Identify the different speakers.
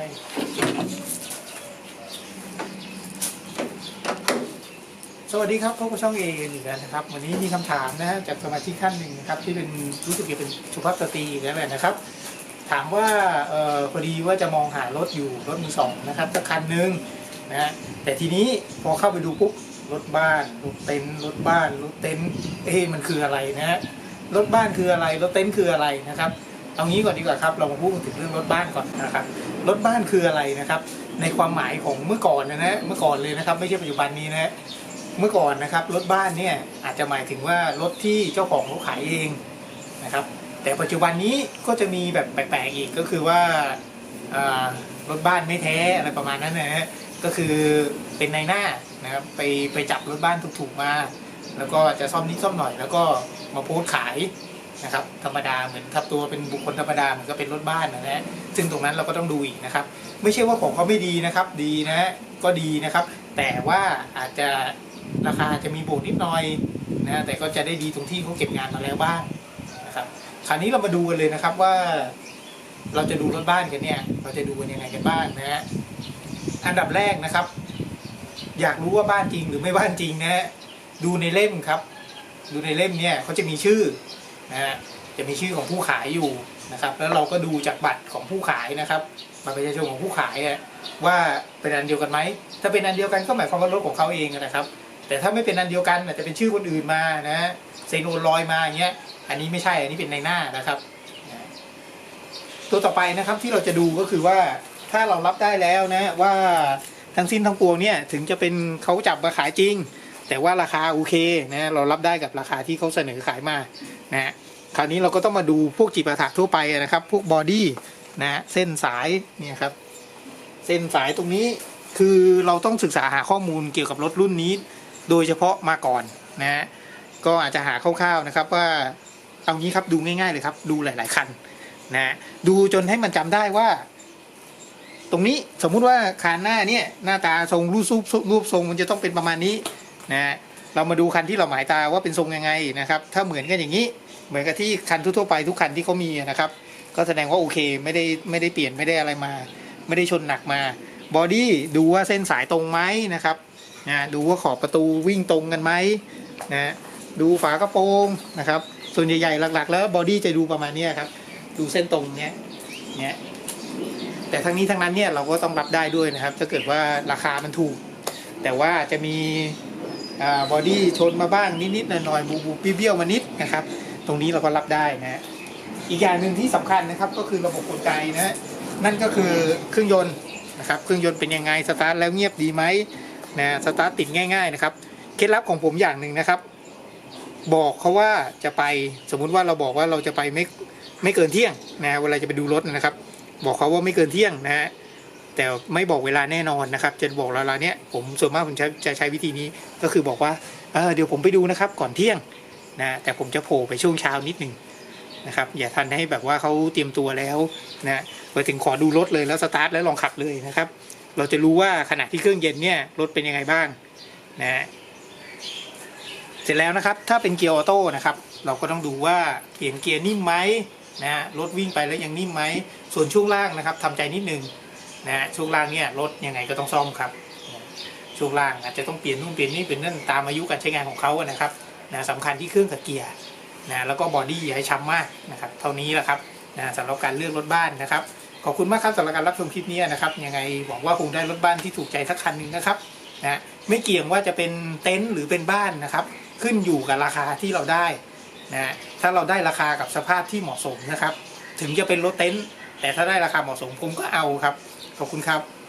Speaker 1: ช่สวัสดีครับพบกับช่องเออีกแล้วนะครับ วันนี้มีคำถามนะฮะจากสมาชิกท่านหนึ่งนะครับ ที่เป็นรู้สึกจะเป็นสุภาพสตรีอีกแล้วแหละนะครับ ถามว่าเออพอดีว่าจะมองหารถอยู่รถมือสองนะครับสักคันหนึ่งนะฮะแต่ทีนี้พอเข้าไปดูปุ๊บรถบ้านรถเต็นท์รถบ้านรถเต็นท์เอ๊ะมันคืออะไรนะฮะรถบ้านคืออะไรรถเต็นท์คืออะไรนะครับ เอางี้ก่อนดีกว่าครับ เรามาพูดถึงเรื่องรถบ้านก่อนนะครับ รถบ้านคืออะไรนะครับ ในความหมายของเมื่อก่อนนะฮะเมื่อก่อนเลยนะครับ ไม่ใช่ปัจจุบันนี้นะฮะเมื่อก่อนนะครับ รถบ้านเนี่ยอาจจะหมายถึงว่ารถที่เจ้าของเขาขายเองนะครับ แต่ปัจจุบันนี้ก็จะมีแบบแปลกๆอีกก็คือว่ารถบ้านไม่แท้อะไรประมาณนั้นนะฮะก็คือเป็นในหน้านะครับไปไปจับรถบ้านถูกๆมา แล้วก็จะซ่อมนิดซ่อมหน่อย แล้วก็มาโพสขาย นะครับธรรมดาเหมือนทับตัวเป็นบุคคลธรรมดาเหมือนก็เป็นรถบ้านนะฮะซึ่งตรงนั้นเราก็ต้องดูอีกนะครับ ไม่ใช่ว่าของเขาไม่ดีนะครับ ดีนะฮะก็ดีนะครับ แต่ว่าอาจจะราคาจะมีบวกนิดหน่อยนะฮะแต่ก็จะได้ดีตรงที่เขาเก็บงานมาแล้วบ้างนะครับ คราวนี้เรามาดูกันเลยนะครับว่า เราจะดูรถบ้านกันเนี่ย เราจะดูกันยังไงกันบ้างนะฮะอันดับแรกนะครับ อยากรู้ว่าบ้านจริงหรือไม่บ้านจริงนะฮะดูในเล่มครับ ดูในเล่มเนี่ยเขาจะมีชื่อ นะฮะจะมีชื่อของผู้ขายอยู่นะครับ แล้วเราก็ดูจากบัตรของผู้ขายนะครับบัตรประชาชนของผู้ขายว่าเป็นอันเดียวกันไหมถ้าเป็นอันเดียวกันก็หมายความว่ารถของเขาเองนะครับ แต่ถ้าไม่เป็นอันเดียวกันอาจจะเป็นชื่อคนอื่นมานะฮะเซโนลอยมาอย่างเงี้ยอันนี้ไม่ใช่อันนี้เป็นในหน้านะครับ ตัวต่อไปนะครับที่เราจะดูก็คือว่าถ้าเรารับได้แล้วนะว่าทั้งสิ้นทั้งปวงเนี่ยถึงจะเป็นเขาจับมาขายจริง แต่ว่าราคาโอเคนะเรารับได้กับราคาที่เขาเสนอขายมานะคราวนี้เราก็ต้องมาดูพวกจีบประถักทั่วไปนะครับ พวกบอดี้นะเส้นสายเนี่ยครับ เส้นสายตรงนี้คือเราต้องศึกษาหาข้อมูลเกี่ยวกับรถรุ่นนี้ โดยเฉพาะมาก่อนนะก็อาจจะหาคร่าวๆนะครับว่าเอางี้ครับดูง่ายๆเลยครับ ดูหลาย ๆคันนะดูจนให้มันจำได้ว่า ตรงนี้สมมุติว่าคันหน้าเนี่ยหน้าตาทรงรูปรูปรูปทรงมันจะต้องเป็นประมาณนี้ นะเรามาดูคันที่เราหมายตาว่าเป็นทรงยังไงนะครับ ถ้าเหมือนกันอย่างนี้ เหมือนกับที่คันทั่วไปทุกคันที่เขามีนะครับ ก็แสดงว่าโอเคไม่ได้ไม่ได้เปลี่ยนไม่ได้อะไรมา ไม่ได้ชนหนักมาบอดี้ดูว่าเส้นสายตรงไหมนะครับนะดูว่าขอบประตูวิ่งตรงกันไหมนะดูฝากระโปรงนะครับ ส่วนใหญ่ๆหลักๆ แล้วบอดี้จะดูประมาณนี้ครับ ดูเส้นตรงเนี้ยเนี้ยแต่ทั้งนี้ทั้งนั้นเนี่ยเราก็ต้องรับได้ด้วยนะครับ ถ้าเกิดว่าราคามันถูก แต่ว่าจะมี บอดี้ชนมาบ้างนิดๆหน่อยๆบูบูเบี้ยวๆมานิดนะครับ ตรงนี้เราก็รับได้นะฮะอีกอย่างหนึ่งที่สำคัญนะครับก็คือระบบกลไกนะฮะนั่นก็คือเครื่องยนต์นะครับเครื่องยนต์เป็นยังไงสตาร์ทแล้วเงียบดีไหมนะสตาร์ทติดง่าย ๆนะครับเคล็ดลับของผมอย่างหนึ่งนะครับ บอกเขาว่าจะไปสมมุติว่าเราบอกว่าเราจะไปไม่ไม่เกินเที่ยงนะเวลาจะไปดูรถนะครับ บอกเขาว่าไม่เกินเที่ยงนะฮะ แต่ไม่บอกเวลาแน่นอนนะครับ จะบอกเวลาเนี้ยผมส่วนมากผมจะจะใช้วิธีนี้ก็คือบอกว่าเเดี๋ยวผมไปดูนะครับก่อนเที่ยงนะแต่ผมจะโผล่ไปช่วงเช้านิดหนึ่งนะครับอย่าทันให้แบบว่าเขาเตรียมตัวแล้วนะไปถึงขอดูรถเลยแล้วสตาร์ทแล้วลองขับเลยนะครับ เราจะรู้ว่าขณะที่เครื่องเย็นเนี่ยรถเป็นยังไงบ้างนะเสร็จแล้วนะครับถ้าเป็นเกียร์ออโต้นะครับเราก็ต้องดูว่าเปลี่ยนเกียร์นิ่มไหมนะฮะรถวิ่งไปแล้วยังนิ่มไหมส่วนช่วงล่างนะครับทำใจนิดนึง นะฮะช่วงล่างเนี่ยรถยังไงก็ต้องซ่อมครับช่วงล่างอาจจะต้องเปลี่ยนนู่นเปลี่ยนนี่เป็นนั่นตามอายุการใช้งานของเขาอะนะครับนะสำคัญที่เครื่องกับเกียร์นะแล้วก็บอดี้อย่าให้ช้ำมากนะครับเท่านี้แหละครับนะสำหรับการเลือกรถบ้านนะครับขอบคุณมากครับสำหรับการรับชมคลิปนี้นะครับยังไงหวังว่าคงได้รถบ้านที่ถูกใจสักคันหนึ่งนะครับนะไม่เกี่ยงว่าจะเป็นเต็นท์หรือเป็นบ้านนะครับ ขึ้นอยู่กับราคาที่เราได้นะถ้าเราได้ราคากับสภาพที่เหมาะสมนะครับ ถึงจะเป็นรถเต็นท์แต่ถ้าได้ราคาเหมาะสมผมก็เอาครับ ขอบคุณครับ